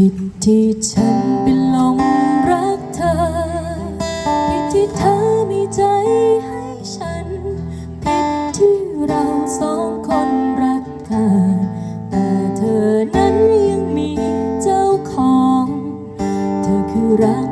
ผิดที่ฉันเป็นลงรักเธอ ผิดที่เธอไม่ใจให้ฉัน ผิดที่เราสองคนรักกันแต่เธอนั้นยังมีเจ้าของ เธอคือรัก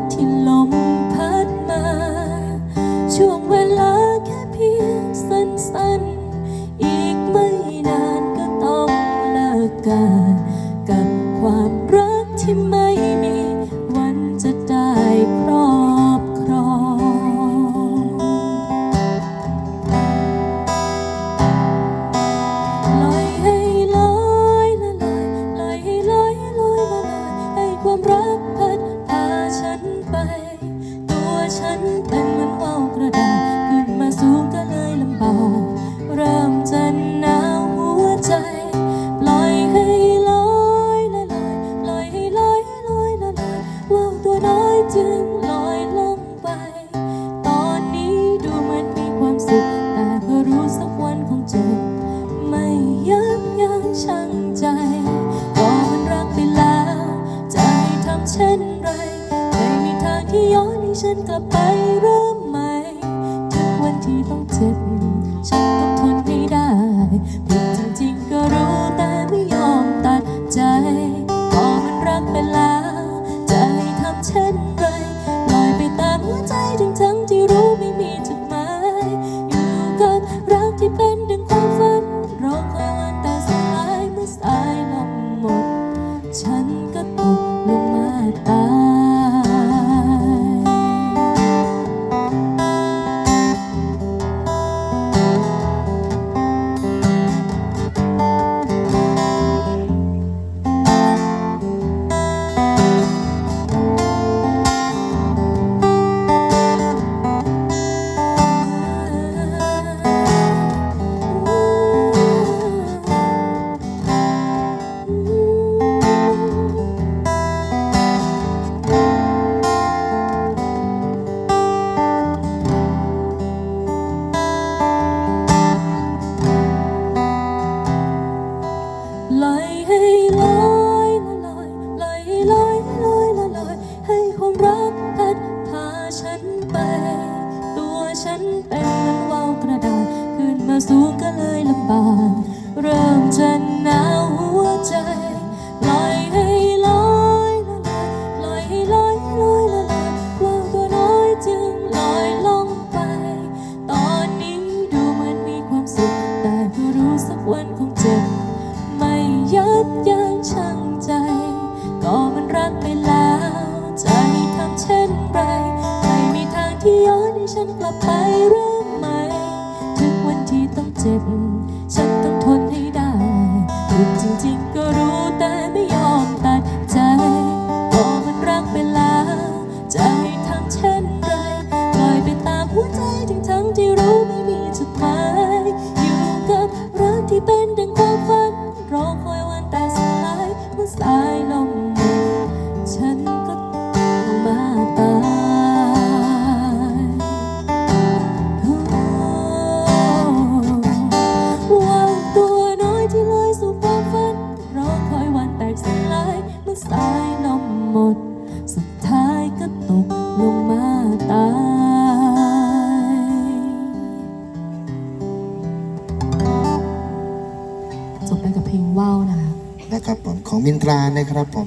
ฉันเป็นเหมือนว่าวกระดาษขึ้นมาสูงก็เลยลำเบา เริ่มจะหนาวหัวใจ ปล่อยให้ลอยละลอยปล่อยให้ลอยลอยละลอยว่าวตัวน้อยจึงลอยลงไป ตอนนี้ดูเหมือนมีความสุขแต่ก็รู้สักวันคงเจ็บไม่ยับยั้งชั่งใจก็มันรักไปแล้วจะให้ทำเช่นไร ฉันกลับไปเริ่มใหม่ ทุกวันที่ต้องเจ็บ ฉันต้องทนให้ได้ผิดจริงๆก็รู้แต่ไม่ยอมตัดใจ พอมันรักไปแล้วจะให้ทำเช่น สูงก็เลยลำบากเริ่มจะหนาวหัวใจลอยให้ลอยละลอยลอยให้ลอยลอยละลอยว่าวตัวน้อยจึงลอยลงไป ตอนนี้ดูเหมือนมีความสุข แต่ก็รู้สักวันคงเจ็บ ไม่ยับยั้งชั่งใจ ก็มันรักไปแล้วให้ทำเช่นไร ไม่มีทางที่ย้อนให้ฉันกลับไปเริ่อง จ็บ ฉันต้องทนให้ได้ผิดจริงๆก็รู้แต่ไม่ยอมตัดใจก็มันรักไปแล้วจะให้ทำเช่นไรปล่อยไปตามหัวใจทั้งๆที่รู้ไม่มีจุดหมายอยู่กับรักที่เป็นดังความฝันรอคอยวันแต่สลายเมื่อสายลม เพลงว่าวนะคะ นะครับผมของมินตรานะครับผม